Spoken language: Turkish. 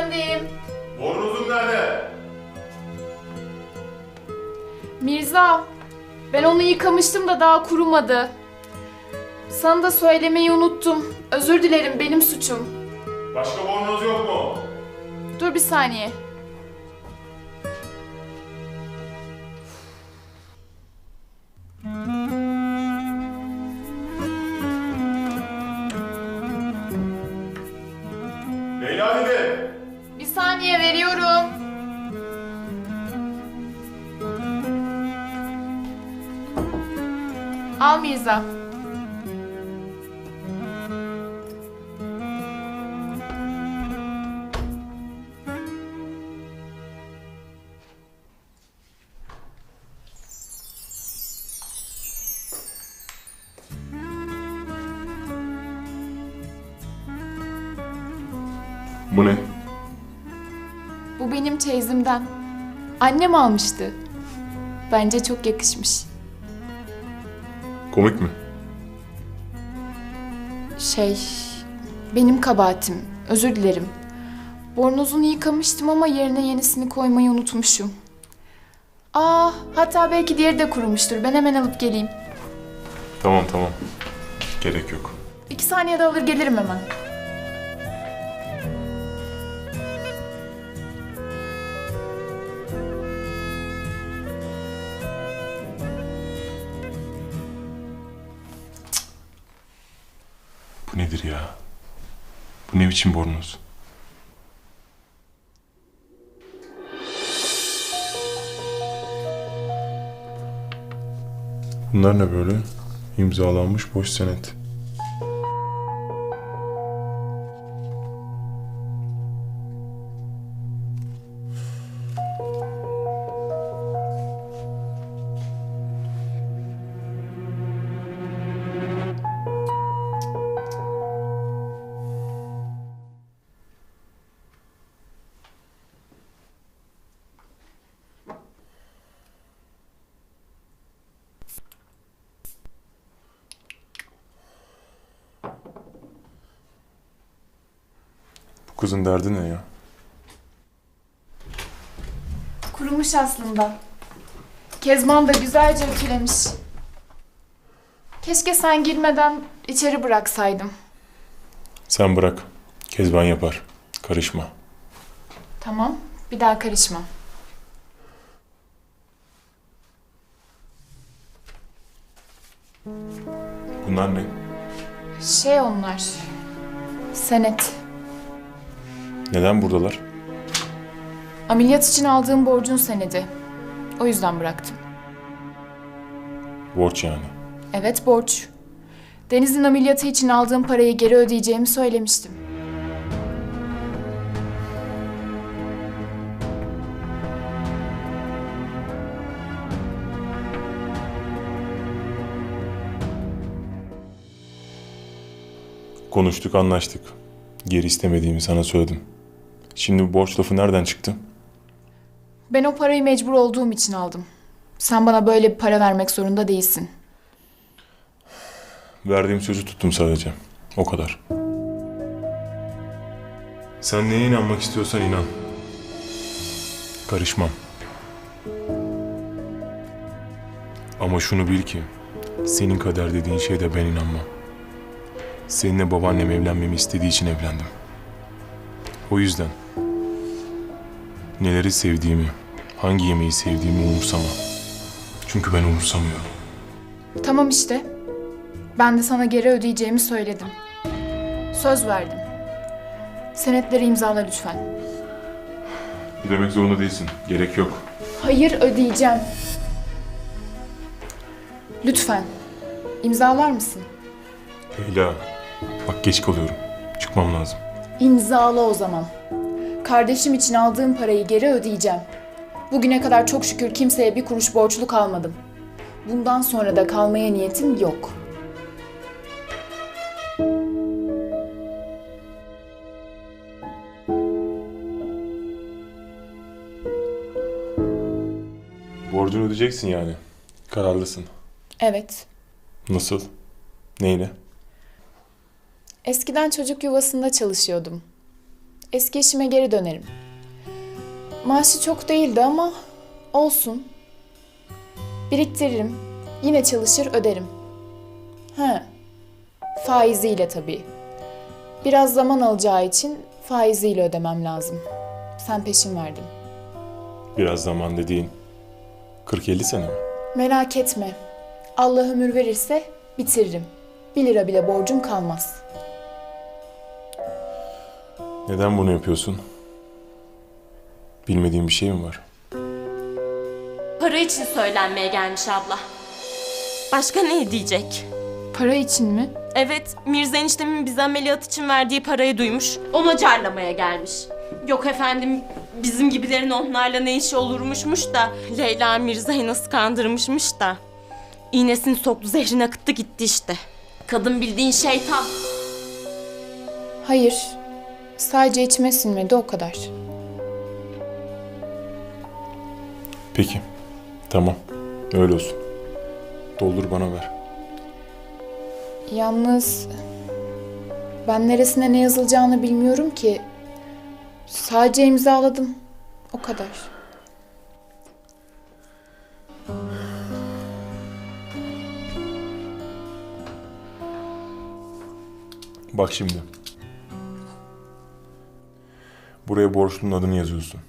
Efendim. Bornozum nerede? Mirza. Ben onu yıkamıştım da daha kurumadı. Sana da söylemeyi unuttum. Özür dilerim benim suçum. Başka bornoz yok mu? Dur bir saniye. Saniye veriyorum. Al Mirza. Bu ne? Bu benim çeyizimden. Annem almıştı. Bence çok yakışmış. Komik mi? Şey, benim kabahatim. Özür dilerim. Bornozunu yıkamıştım ama yerine yenisini koymayı unutmuşum. Aa, hatta belki diğeri de kurumuştur. Ben hemen alıp geleyim. Tamam tamam. Gerek yok. İki saniyede alır gelirim hemen. Nedir ya? Bu ne biçim bornoz? Bunlar ne böyle? İmzalanmış boş senet. Kızın derdi ne ya? Kurumuş aslında. Kezban da güzelce ütülemiş. Keşke sen girmeden içeri bıraksaydım. Sen bırak. Kezban yapar. Karışma. Tamam, bir daha karışma. Bunlar ne? Şey onlar, senet. Neden buradalar? Ameliyat için aldığım borcun senedi. O yüzden bıraktım. Borç yani. Evet borç. Deniz'in ameliyatı için aldığım parayı geri ödeyeceğimi söylemiştim. Konuştuk, anlaştık. Geri istemediğimi sana söyledim. Şimdi bu borç lafı nereden çıktı? Ben o parayı mecbur olduğum için aldım. Sen bana böyle bir para vermek zorunda değilsin. Verdiğim sözü tuttum sadece. O kadar. Sen neye inanmak istiyorsan inan. Karışmam. Ama şunu bil ki, senin kader dediğin şeyde ben inanmam. Seninle babaannem evlenmemi istediği için evlendim. O yüzden neleri sevdiğimi, hangi yemeği sevdiğimi umursama. Çünkü ben umursamıyorum. Tamam işte. Ben de sana geri ödeyeceğimi söyledim. Söz verdim. Senetleri imzala lütfen. Demek zorunda değilsin. Gerek yok. Hayır ödeyeceğim. Lütfen. İmzalar mısın? Leyla, bak geç kalıyorum. Çıkmam lazım. İmzala o zaman. Kardeşim için aldığım parayı geri ödeyeceğim. Bugüne kadar çok şükür kimseye bir kuruş borçlu kalmadım. Bundan sonra da kalmaya niyetim yok. Borcunu ödeyeceksin yani. Kararlısın. Evet. Nasıl? Neyle? Eskiden çocuk yuvasında çalışıyordum. Eski işime geri dönerim. Maaşı çok değildi ama olsun. Biriktiririm. Yine çalışır öderim. He. Faiziyle tabii. Biraz zaman alacağı için faiziyle ödemem lazım. Sen peşin verdin. Biraz zaman dediğin 40-50 sene mi? Merak etme. Allah ömür verirse bitiririm. Bir lira bile borcum kalmaz. Neden bunu yapıyorsun? Bilmediğin bir şey mi var? Para için söylenmeye gelmiş abla. Başka ne diyecek? Para için mi? Evet, Mirza eniştemin bize ameliyat için verdiği parayı duymuş. Ona carlamaya gelmiş. Yok efendim, bizim gibilerin onlarla ne işi olurmuşmuş da Leyla Mirza'yı nasıl kandırmışmış da. İğnesini soktu, zehrini akıttı gitti işte. Kadın bildiğin şeytan. Hayır. Sadece içime sinmedi o kadar. Peki. Tamam. Öyle olsun. Doldur bana ver. Yalnız ben neresine ne yazılacağını bilmiyorum ki. Sadece imzaladım. O kadar. Bak şimdi. Buraya borçlunun adını yazıyorsun.